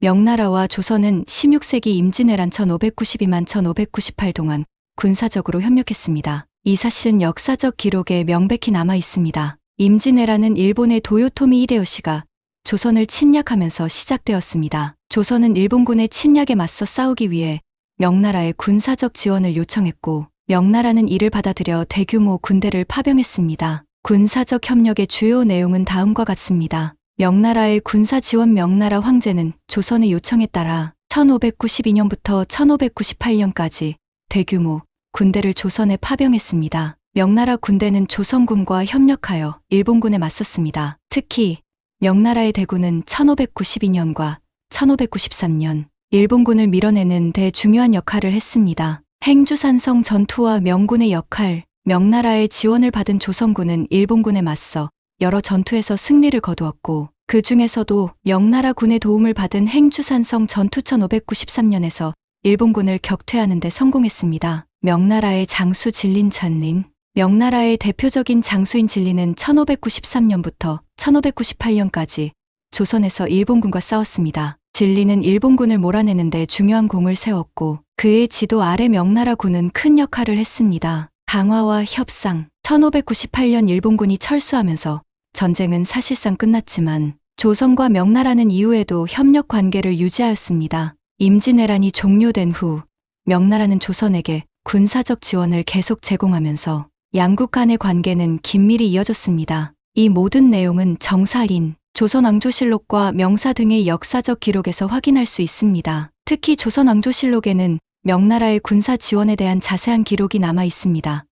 명나라와 조선은 16세기 임진왜란 1592만 1598 동안 군사적으로 협력했습니다. 이 사실은 역사적 기록에 명백히 남아 있습니다. 임진왜란은 일본의 도요토미 히데요시가 조선을 침략하면서 시작되었습니다. 조선은 일본군의 침략에 맞서 싸우기 위해 명나라에 군사적 지원을 요청했고 명나라는 이를 받아들여 대규모 군대를 파병했습니다. 군사적 협력의 주요 내용은 다음과 같습니다. 명나라의 군사 지원 명나라 황제는 조선의 요청에 따라 1592년부터 1598년까지 대규모 군대를 조선에 파병했습니다. 명나라 군대는 조선군과 협력하여 일본군에 맞섰습니다. 특히 명나라의 대군은 1592년과 1593년 일본군을 밀어내는 데 중요한 역할을 했습니다. 행주산성 전투와 명군의 역할, 명나라의 지원을 받은 조선군은 일본군에 맞서 여러 전투에서 승리를 거두었고 그 중에서도 명나라 군의 도움을 받은 행주산성 전투 1593년에서 일본군을 격퇴하는 데 성공했습니다. 명나라의 장수 진린 찬린 명나라의 대표적인 장수인 진리는 1593년부터 1598년까지 조선에서 일본군과 싸웠습니다. 진리는 일본군을 몰아내는데 중요한 공을 세웠고 그의 지도 아래 명나라 군은 큰 역할을 했습니다. 강화와 협상 1598년 일본군이 철수하면서 전쟁은 사실상 끝났지만 조선과 명나라는 이후에도 협력 관계를 유지하였습니다. 임진왜란이 종료된 후 명나라는 조선에게 군사적 지원을 계속 제공하면서 양국 간의 관계는 긴밀히 이어졌습니다. 이 모든 내용은 정사인, 조선왕조실록과 명사 등의 역사적 기록에서 확인할 수 있습니다. 특히 조선왕조실록에는 명나라의 군사 지원에 대한 자세한 기록이 남아 있습니다.